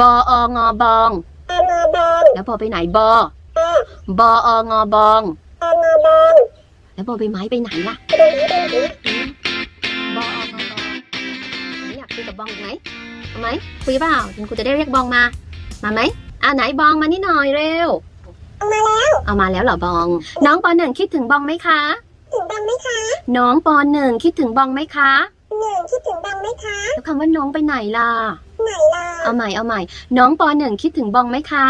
บอองอบองงอบองแล้วบอไปไหนบอบอองอบองงอบองแล้วบอใบไม้ไปไหนล่ะดูนี้ดูนี้บอองอบองไหนอยากคุยกับบองอีกไหมเอาไหมคุยเปล่าคุณครูจะได้เรียกบองมา มาไหมอ่าไหนบองมานี่หน่อยเร็วเอามาแล้ว เอามาแล้วเหรอบอง น้องปหนึ่งคิดถึงบองไหมคะถึงบังไหมคะ น้องปหนึ่งคิดถึงบองไหมคะหนึ่งคิดถึงบังไหมคะแล้วคำว่าน้องไปไหนล่ะ ไหนล่ะเอาใหม่เอาใหม่ น้องปหนึ่งคิดถึงบองไหมคะ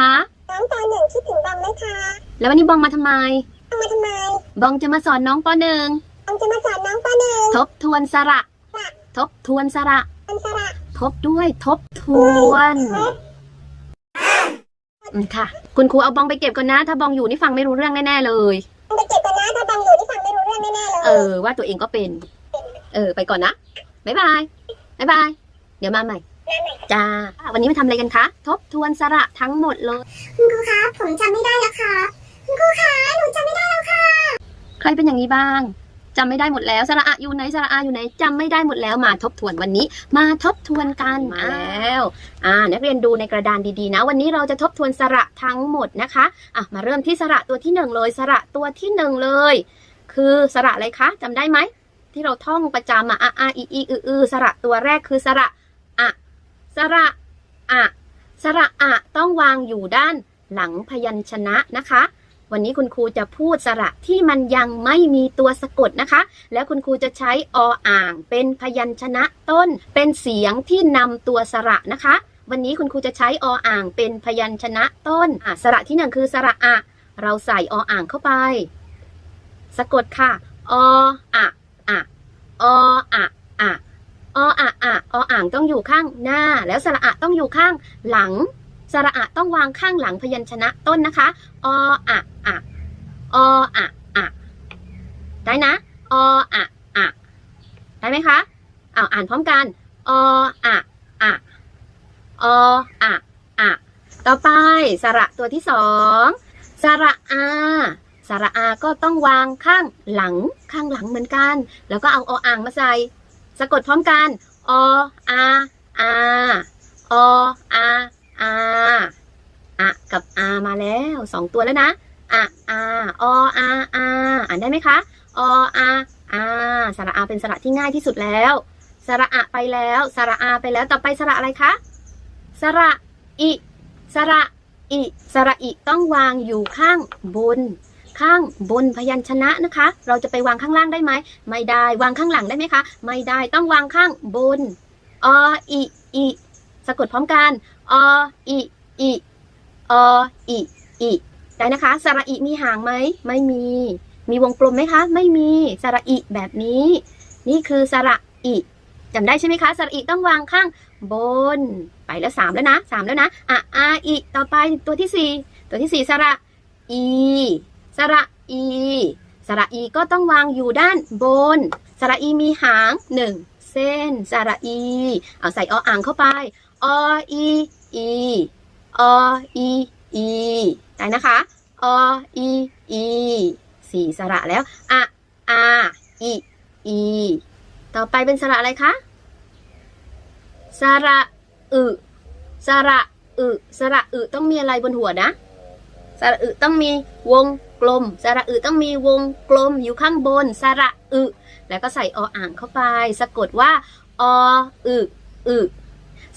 น้องปหนึ่งคิดถึงบังไหมคะ แล้ววันนี้บองมาทำไมเอามาทำไม บองจะมาสอนน้องปหนึ่งบังจะมาสอนน้องปหนึ่งทบทวนสระ ทบทวนสระอันสระทบด้วยทบทวนอืมค่ะ คุณครูเอาบองไปเก็บก่อนนะ ถ้าบองอยู่นี่ฟังไม่รู้เรื่องแน่ๆเลยบังไปเก็บกันนะถ้าบังอยู่ที่ฟังไม่รู้เรื่องแน่ๆเลย เออว่าตัวเองก็เป็น เออไปก่อนนะบ๊ายบายบ๊ายบาย เดี๋ยวมาใหม่ จ้า วันนี้มาทำอะไรกันคะ ทบทวนสระทั้งหมดเลย คุณครูคะผมจำไม่ได้แล้วค่ะ คุณครูคะหนูจำไม่ได้แล้วค่ะ ใครเป็นอย่างนี้บ้างจำไม่ได้หมดแล้วสระอะอยู่ไหนสระอาอยู่ไหนจำไม่ได้หมดแล้วมาทบทวนวันนี้ มาทบทวนกันมาแล้ว อ่า นักเรียนดูในกระดานดีๆนะ วันนี้เราจะทบทวนสระทั้งหมดนะคะอะมาเริ่มที่สระตัวที่หนึ่งเลยสระตัวที่หนึ่งเลย คือสระอะไรคะจำได้ไหมที่เราท่องประจำอะอะอาอีอีอืออือสระตัวแรกคือสระอะ สระอะสระอะต้องวางอยู่ด้านหลังพยัญชนะนะคะ วันนี้คุณครูจะพูดสระที่มันยังไม่มีตัวสะกดนะคะ แล้วคุณครูจะใช้ออ่าง เป็นพยัญชนะต้น เป็นเสียงที่นำตัวสระนะคะ วันนี้คุณครูจะใช้ออ่าง เป็นพยัญชนะต้นสระที่หนึ่งคือสระอะเราใส่ออ่างเข้าไป สะกดค่ะ ออะอะออะอะ ออะอะออ่างต้องอยู่ข้างหน้า แล้วสระอะต้องอยู่ข้างหลัง สระอะต้องวางข้างหลังพยัญชนะต้นนะคะ ออะอะออะอะได้นะ ออะอะได้ไหมคะอ้าวอ่านพร้อมกัน ออะอะออะอะต่อไปสระตัวที่สองสระอาสระอาก็ต้องวางข้างหลังข้างหลังเหมือนกัน แล้วก็เอาออ่างมาใส่ สะกดพร้อมกัน ออาอาออาอาอะกับอามาแล้วสองตัวแล้วนะอะอาออาอาอ่านได้ไหมคะ ออาอาสระอาเป็นสระที่ง่ายที่สุดแล้ว สระอะไปแล้ว สระอาไปแล้ว ต่อไปสระอะไรคะ สระอิ สระอิ สระอิต้องวางอยู่ข้างบน ข้างบนพยัญชนะนะคะ เราจะไปวางข้างล่างได้ไหม ไม่ได้ วางข้างหลังได้ไหมคะ ไม่ได้ ต้องวางข้างบน ออิอิสะกดพร้อมกัน ออิอิออิอิได้นะคะ สระอิมีหางไหม ไม่มี มีวงกลมไหมคะ ไม่มี สระอิแบบนี้ นี่คือสระอิจำได้ใช่ไหมคะ สระอิต้องวางข้างบน ไปแล้วสามแล้วนะสามแล้วนะอะอาอิต่อไปตัวที่สี่ตัวที่สี่สระอี สระอี สระอีก็ต้องวางอยู่ด้านบน สระอีมีหางหนึ่งเส้น สระอี เอาใส่ออ่างเข้าไป ออีอีออีอีได้นะคะ ออีอีสี่สระแล้วอะอาอีอีต่อไปเป็นสระอะไรคะ สระอึสระอึสระอึต้องมีอะไรบนหัวนะ สระอึต้องมีวง กลม สระอึต้องมีวงกลมอยู่ข้างบน สระอึ แล้วก็ใส่ออ่างเข้าไป สะกดว่า ออึ อึ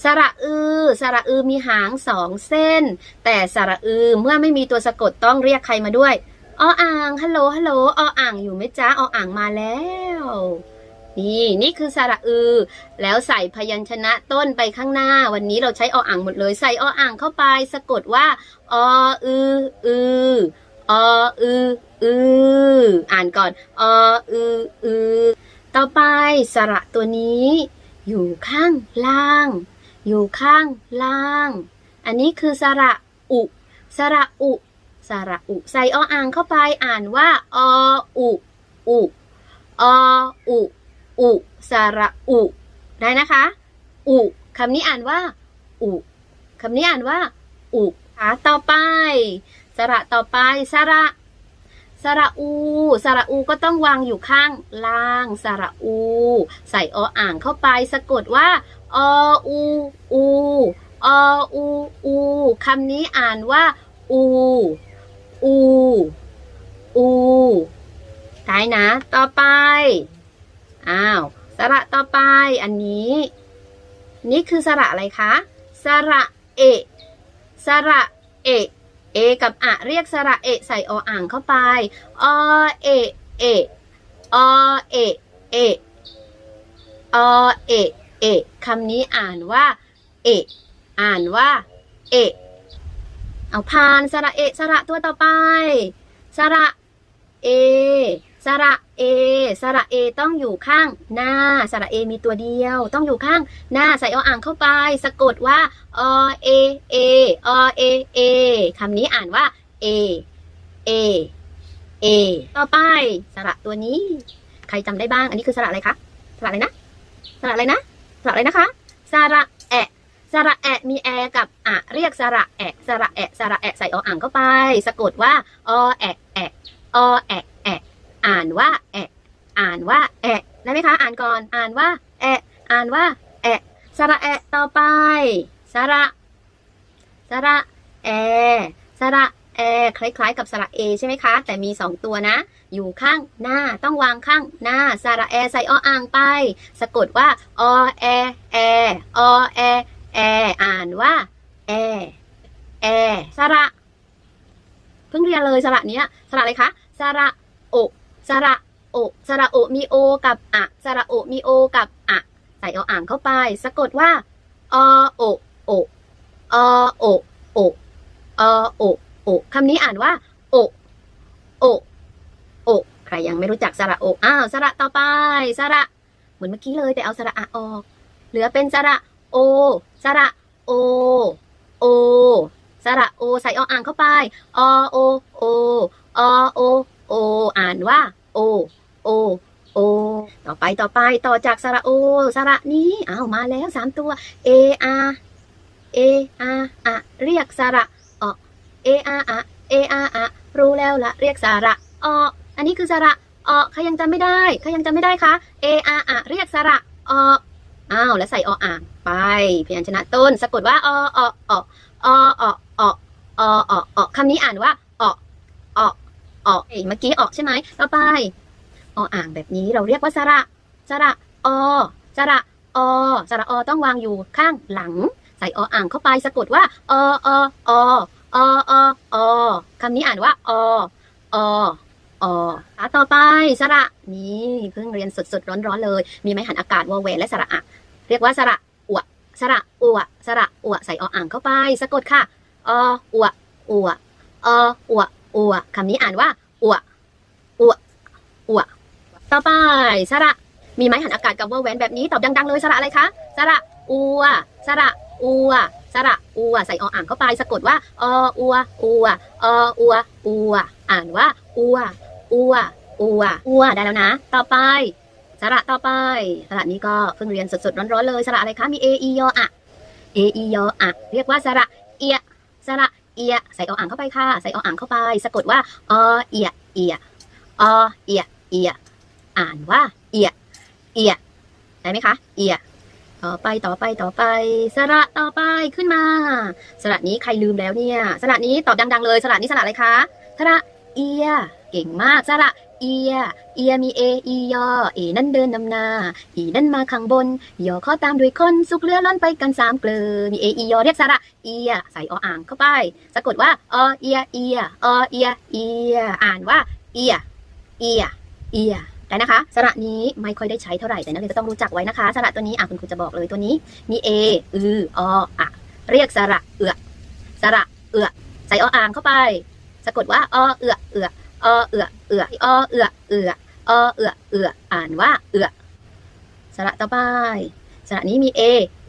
สระอือ สระอือมีหางสองเส้น แต่สระอือเมื่อไม่มีตัวสะกดต้องเรียกใครมาด้วย ออ่าง ฮัลโหล ฮัลโหล ออ่างอยู่ไหมจ๊ะ ออ่างมาแล้ว นี่นี่คือสระอือ แล้วใส่พยัญชนะต้นไปข้างหน้า วันนี้เราใช้ออ่างหมดเลย ใส่ออ่างเข้าไป สะกดว่า ออืออือ ออืออืออ่านก่อนออืออือต่อไปสระตัวนี้ อยู่ข้างล่าง อยู่ข้างล่าง อันนี้คือสระอุ สระอุ สระอุ ใส่ออ่างเข้าไปอ่านว่าออุอุออุอุสระอุ ได้นะคะ อุคำนี้อ่านว่า อุคำนี้อ่านว่า อุค่ะต่อไป สระต่อไปสระสระอู สระอูก็ต้องวางอยู่ข้างล่าง สระอู ใส่ออ่างเข้าไป สะกดว่า ออู อู ออู อูคำนี้อ่านว่า อู อู อูท้ายนะ ต่อไป อ้าว สระต่อไป อันนี้ นี่คือสระอะไรคะ สระเอ สระเอ เอกับอะเรียกสระเอะใส่ออ่างเข้าไป อเอเออเอเออเอเอคำนี้อ่านว่า เอ อ่านว่า เอ เอาผ่านสระเอะสระตัวต่อไป สระเอ สระเอสระเอต้องอยู่ข้างหน้า สระเอมีตัวเดียว ต้องอยู่ข้างหน้าใส่ออ่างเข้าไป สะกดว่าอเอเออเอเอคำนี้อ่านว่าเอเอเอต่อไป สระตัวนี้ ใครจำได้บ้าง อันนี้คือสระอะไรคะสระอะไรนะสระอะไรนะสระอะไรนะคะ สระแอะสระแอะมีแอกับอะเรียกสระแอะสระแอะสระแอะใส่ออ่างเข้าไป สะกดว่าอแอะแอะอแอะ อ่านว่าแอะอ่านว่าแอะได้ไหมคะ อ่านก่อน อ่านว่าแอะอ่านว่าแอะสระแอะต่อไปสระสระแอสระแอคล้ายๆ กับสระเอใช่ไหมคะ แต่มีสองตัวนะ อยู่ข้างหน้าต้องวางข้างหน้าสระแอใส่ออ่างไป สะกดว่าอแอแออแอแออ่านว่าแอแอสระเพิ่งเรียนเลยสระเนี้ยสระอะไรคะสระโอ สระโอสระโอมีโอกับอะสระโอมีโอกับอะใส่เอาอ่างเข้าไป สะกดว่าอโอโออโอโออโอโอคำนี้อ่านว่า โอโอโอใครยังไม่รู้จักสระโออ้าวสระต่อไปสระเหมือนเมื่อกี้เลยแต่เอาสระอะออก เหลือเป็นสระโอสระโอโอสระโอใส่ออ่างเข้าไปอโอโออโอโอ นว่า โอ โอ โอ ต่อไปต่อไปต่อจากสระโอ สระนี้อ้าวมาแล้วสามตัว A R A R อะเรียกสระอ A R อะ A R อะรู้แล้วละเรียกสระออันนี้คือสระอใครยังจำไม่ได้ใครยังจำไม่ได้คะ A R อะเรียกสระออ้าวแล้วใส่ออ่างไปพยัญชนะต้น สะกดว่าอออออออออออคำนี้อ่านว่าออออ ออกเอเมื่อกี้ออกใช่ไหมต่อไปออ่างแบบนี้เราเรียกว่าสระสระอสระอสระอต้องวางอยู่ข้างหลัง ใส่ออ่างเข้าไปสะกดว่าออออออคำนี้อ่านว่าออออต่อไปสระนี่เพิ่งเรียนสดๆร้อนๆเลย มีไม้หันอากาศวอแหวนและสระอะเรียกว่าสระอวสระอวสระอวใส่ออ่างเข้าไป สะกดค่ะออวอวออว อวคำนี้อ่านว่าอวอวอวต่อไปสระ มีไม้หันอากาศกับวอแหวนแบบนี้ตอบดังๆเลยสระอะไรคะสระอวสระอวสระอวใส่ออ่างเข้าไปสะกดว่าออวอวออวอวอ่านว่าอวอวอวอวได้แล้วนะ ต่อไปสระต่อไปสระนี้ก็เพิ่งเรียนสดๆร้อนๆเลยสระอะไรคะมี a e ยออะ a e ยออะเรียกว่าสระเอียสระ เอียใส่ออ่างเข้าไปค่ะ ใส่ออ่างเข้าไป สะกดว่าอเอียเอียอเอียเอียอ่านว่าเอียเอียได้ไหมคะเอียต่อไปต่อไปต่อไป สระต่อไปขึ้นมา สระนี้ใครลืมแล้วเนี่ย สระนี้ตอบดัง ๆ เลย สระนี้สระอะไรคะสระเอียเก่งมากสระ เอีย เอียมีเอ อียอ เอ นั่นเดินนำหน้า อีนั่นมาข้างบน ยอข้อตามด้วยคนสุกเรือล้อนไปกันสามเกลือ มีเอ อียอเรียกสระ เอีย ใส่ออ่างเข้าไป สะกดว่า อเอีย เอีย อเอีย เอีย อ่านว่า เอีย เอีย เอียได้นะคะสระนี้ไม่ค่อยได้ใช้เท่าไหร่แต่นักเรียนจะต้องรู้จักไว้นะคะสระตัวนี้อะคุณครูจะบอกเลยตัวนี้ มีเอ อือ ออะเรียกสระเอือสระเอือใส่ออ่างเข้าไป สะกดว่า อเอือเอือ อเอือเอืออเอือเอืออเอือเอืออ่านว่าเอือสระต่อไปสระนี้มีเอ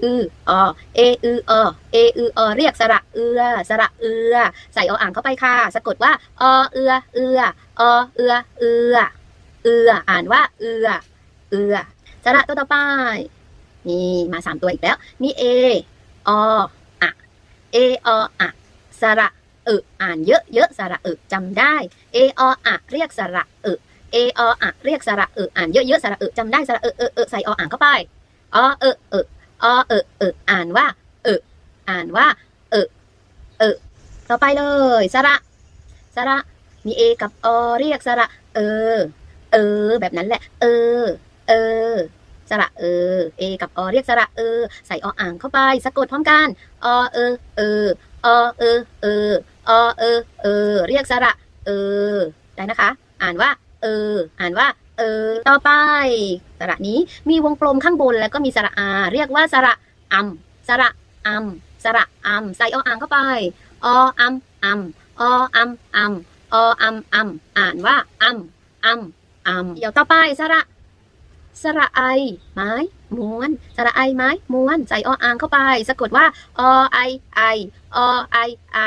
อืออเออืออเออืออเรียกสระเอือสระเอือใส่ออ่างเข้าไปค่ะ สะกดว่าอเอือเอืออเอือเอือเอืออ่านว่าเอือเอือสระตัวต่อไปนี่มาสามตัวอีกแล้ว มีเอออะเอออะสระ เอออ่านเยอะเยอะๆสระเออจำได้เอออะเรียกสระเออเอออะเรียกสระเอออ่านเยอะเยอะๆสระเออจำได้สระเออเออเออใส่ออ่างเข้าไปอเออเอออเออเอออ่านว่าเอออ่านว่าเออเออต่อไปเลยสระสระมีเอกับอเรียกสระเออ เออ แบบนั้นแหละ เออ เออสระเออ เอกับอเรียกสระเออ ใส่ออ่างเข้าไป สะกดพร้อมกันอเออ เอออเออ เออ อเออ เออ เรียกสระ เออ ได้นะคะ อ่านว่า เออ อ่านว่า เออ ต่อไป สระนี้มีวงกลมข้างบนแล้วก็มีสระอา เรียกว่าสระอัมสระอัมสระอัมใส่ออ่างเข้าไป ออัมอัมออัมอัมออัมอัมอ่านว่าอัมอัมอัมเดี๋ยวต่อไปสระ สระไอ ไม้ม้วนสระไอไม้ม้วนใส่ออ่างเข้าไป สะกดว่าอไอไออไอไอ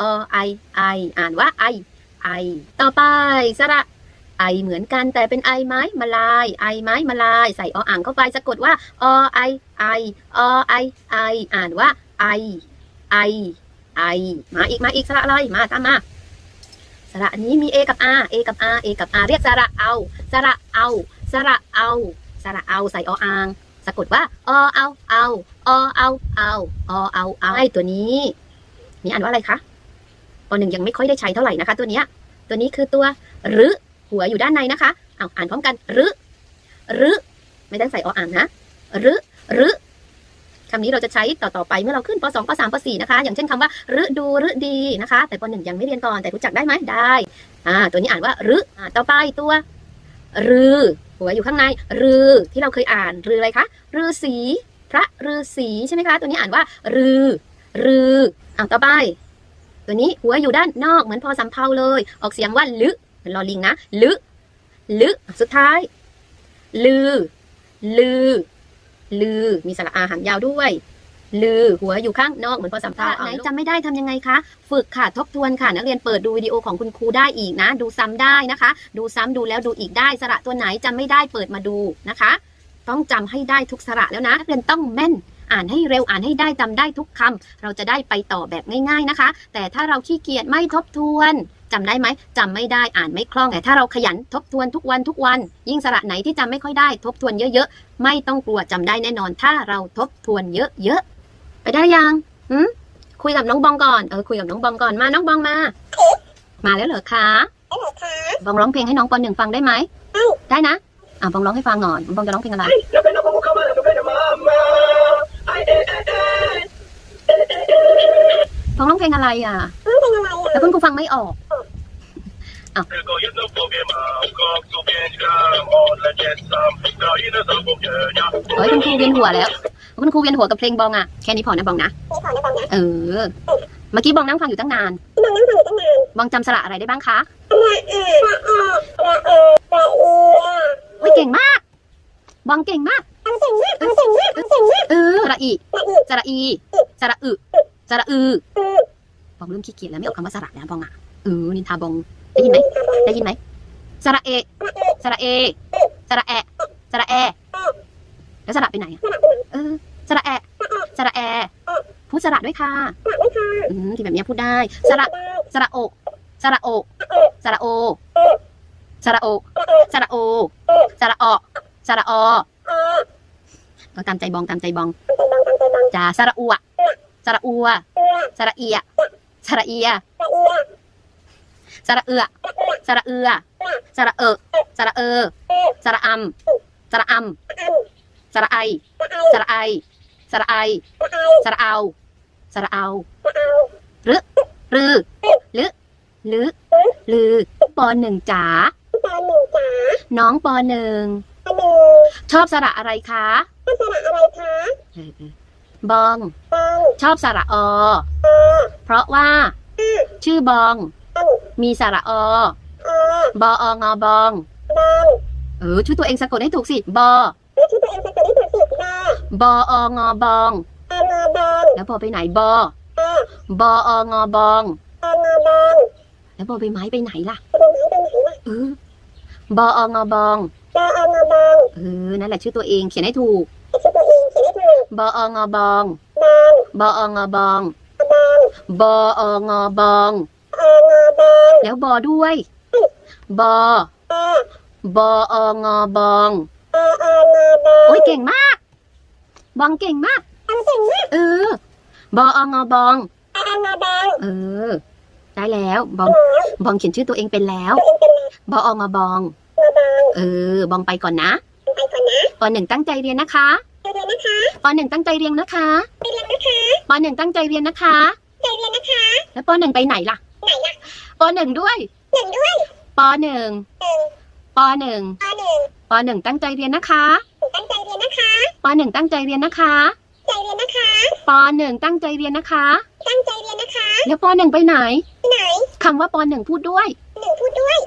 อไอไออ่านว่าไอไอ ต่อไปสระไอเหมือนกันแต่เป็นไอไม้มาลาย ไอไม้มาลาย ใส่ออ่างเข้าไป สะกดว่าอไอไออไอไออ่านว่าไอไอไอมาอีกมาอีกสระอะไรมาตามมาสระนี้มี A กับ R A กับ R A กับ R เรียกสระเอาสระเอา สระเอา สระเอาใส่ออ่าง สะกดว่าอเอาเอาอเอาเอาอเอาเอาไอตัวนี้ นี่อ่านว่าอะไรคะปหนึ่งยังไม่ค่อยได้ใช้เท่าไหร่นะคะ ตัวเนี้ย ตัวนี้คือตัวรึหัวอยู่ด้านในนะคะเอาอ่านพร้อมกันรึรึไม่ต้องใส่ออ่างนะรึรึคำนี้เราจะใช้ต่อๆไปเมื่อเราขึ้นป .2 ป .3 ป .4 นะคะ อย่างเช่นคำว่าฤดูฤดีนะคะ แต่ป .1 ยังไม่เรียนก่อนแต่รู้จักได้ไหมได้อ่าตัวนี้อ่านว่ารึอ่าต่อไปตัวรือ หัวอยู่ข้างในรือที่เราเคยอ่านรืออะไรคะรือสีพระรือสีใช่ไหมคะ ตัวนี้อ่านว่า รือรืออ่าต่อไป ตัวนี้หัวอยู่ด้านนอกเหมือนพอสำเพาเลย ออกเสียงว่าลึเป็นลอลิงนะลึลึสุดท้าย ลือ ลือ ลือ มีสระอาหางยาวด้วย ลือหัวอยู่ข้างนอกเหมือนพอสำเพาไหนจำไม่ได้ทำยังไงคะ ฝึกค่ะทบทวนค่ะ นักเรียนเปิดดูวิดีโอของคุณครูได้อีกนะ ดูซ้ำได้นะคะ ดูซ้ำดูแล้วดูอีกได้สระตัวไหนจำไม่ได้เปิดมาดูนะคะ ต้องจำให้ได้ทุกสระแล้วนะนักเรียนต้องแม่นอ่านให้เร็วอ่านให้ได้จำได้ทุกคำเราจะได้ไปต่อแบบง่าย ๆนะคะ แต่ถ้าเราขี้เกียจไม่ทบทวนจำได้ไหมจำไม่ได้อ่านไม่คล่องแต่ถ้าเราขยันทบทวนทุกวันทุกวัน ยิ่งสระไหนที่จำไม่ค่อยได้ ทบทวนเยอะๆ ไม่ต้องกลัวจำได้แน่นอน ถ้าเราทบทวนเยอะๆ ไปได้ยังหืมคุยกับน้องบองก่อนเออคุยกับน้องบองก่อนมาน้องบองมา มาแล้วเหรอคะได้ไหมคะบองร้องเพลงให้น้องปหนึ่งฟังได้ไหมได้นะอะบองร้องให้ฟังหน่อยบองจะร้องเพลงอะไร Napenda kuvuka mara napenda mama. Ai, eh, eh, eh. บองร้องเพลงอะไรอะมันเป็นอะไรอะแล้วคุณครูฟังไม่ออก Tylko jedno powiem, a koksu pięć gram, one nie sam, krainę zapomnienia. เฮ้ยคุณครูเวียนหัวแล้วคุณครูเวียนหัวกับเพลงบองอะแค่นี้พอนะบองนะมีขอนะบองนะเออ เมื่อกี้บองนั่งฟังอยู่ตั้งนาน บองนั่งฟังอยู่ตั้งนานบองจำสระอะไรได้บ้างคะละอาละอาละเอละอีอะโอ้ยเก่งมาก บองเก่งมากเอาเก่งมากเอาเก่งมากเอาเก่งมากเออสระอีละอีสระอีสระอึสระอืออือบองเริ่มขี้เกียจแล้วไม่ออกคำว่าสระแล้วบองอะเออนินทาบอง ได้ยินไหมได้ยินไหมสระเอสระเอสระแอะสระแอแล้วสระไปไหนอะเออสระแอะสระแอพูดสระด้วยค่ะละไม่ค่ะอืมที่แบบเนี้ยพูดได้สระได้สระโอกสระโอกสระโอสระโอกสระโอสระออสระอออ่าก็ตามใจบองตามใจบองตามใจบองตามใจบองจ้าสระอัวสระอัวเอือสระเอียสระเอียละอีอะ สระเอือสระเอือสระเออสระเออสระอำสระอำอันสระไอละไอสระไอสระไอละไอสระเอาสระเอาละเอารือลือลือลือปหนึ่งจ๋าตอนหนึ่งจ๋าน้องปหนึ่งอันหนึ่งชอบสระอะไรคะลักษณะอะไรคะเออเออบองบอง ชอบสระออเพราะว่า ชื่อบองอัน มีสระออบอองอบองบองเออช่วยตัวเองสะกดให้ถูกสิบอนี่ที่ตัวเองสะกดได้ถูกสิบอบอองอบองอนอบองแล้วบอไปไหนบออบอองอบองอนอบองแล้วบอใบไม้ไปไหนล่ะจะเป็นไหนเป็นไหนล่ะเออบอองอบองบอนอบองเออนั่นแหละชื่อตัวเองเขียนให้ถูกไอ้ชื่อตัวเองเขียนได้ถูกบอองอบองบองบอองอบองบองบอองอบองอนอบอง แล้วบอด้วย บออบอองอบองออนอบอง โอ้ยเก่งมาก บองเก่งมากอันเก่งมากเออ บอองบองอาอามาบอง เออ ได้แล้ว บอง บองเขียนชื่อตัวเองเป็นแล้วตัวเองเป็นบอองบองมาบอง เออ บองไปก่อนนะไปก่อนนะปหนึ่งตั้งใจเรียนนะคะไปเรียนนะคะปหนึ่งตั้งใจเรียนนะคะไปเรียนนะคะปหนึ่งตั้งใจเรียนนะคะใจเรียนนะคะ แล้วปหนึ่งไปไหนล่ะไหนล่ะ ปหนึ่งด้วยหนึ่งด้วยปหนึ่งหนึ่งปหนึ่งปหนึ่งปหนึ่งตั้งใจเรียนนะคะตั้งใจเรียนนะคะปหนึ่งตั้งใจเรียนนะคะใจเรียนนะคะปหนึ่งตั้งใจเรียนนะคะ ตั้งใจเรียนนะคะ แล้วปหนึ่งไปไหนไปไหนคำว่าปหนึ่งพูดด้วยหนึ่งพูดด้วย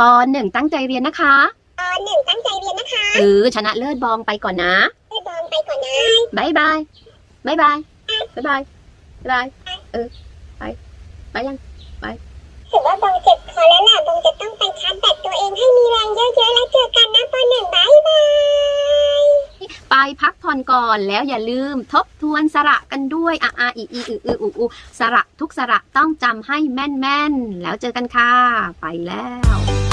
ปหนึ่งตั้งใจเรียนนะคะปหนึ่งตั้งใจเรียนนะคะเออชนะเลิศบองไปก่อนนะเลิศบองไปก่อนนะบายบายบายบายบายบายบายเออไปไปยังไป ถือว่าบองเจ็บคอแล้วล่ะบองจะต้องไปชาร์จแบตตัวเองให้มีแรงเยอะๆแล้วเจอกันนะปหนึ่งบายบาย ไปพักผ่อนก่อนแล้วอย่าลืมทบทวนสระกันด้วยอาอาอีอีอืออืออูอูสระทุกสระต้องจำให้แม่นๆแล้วเจอกันค่ะ ไปแล้ว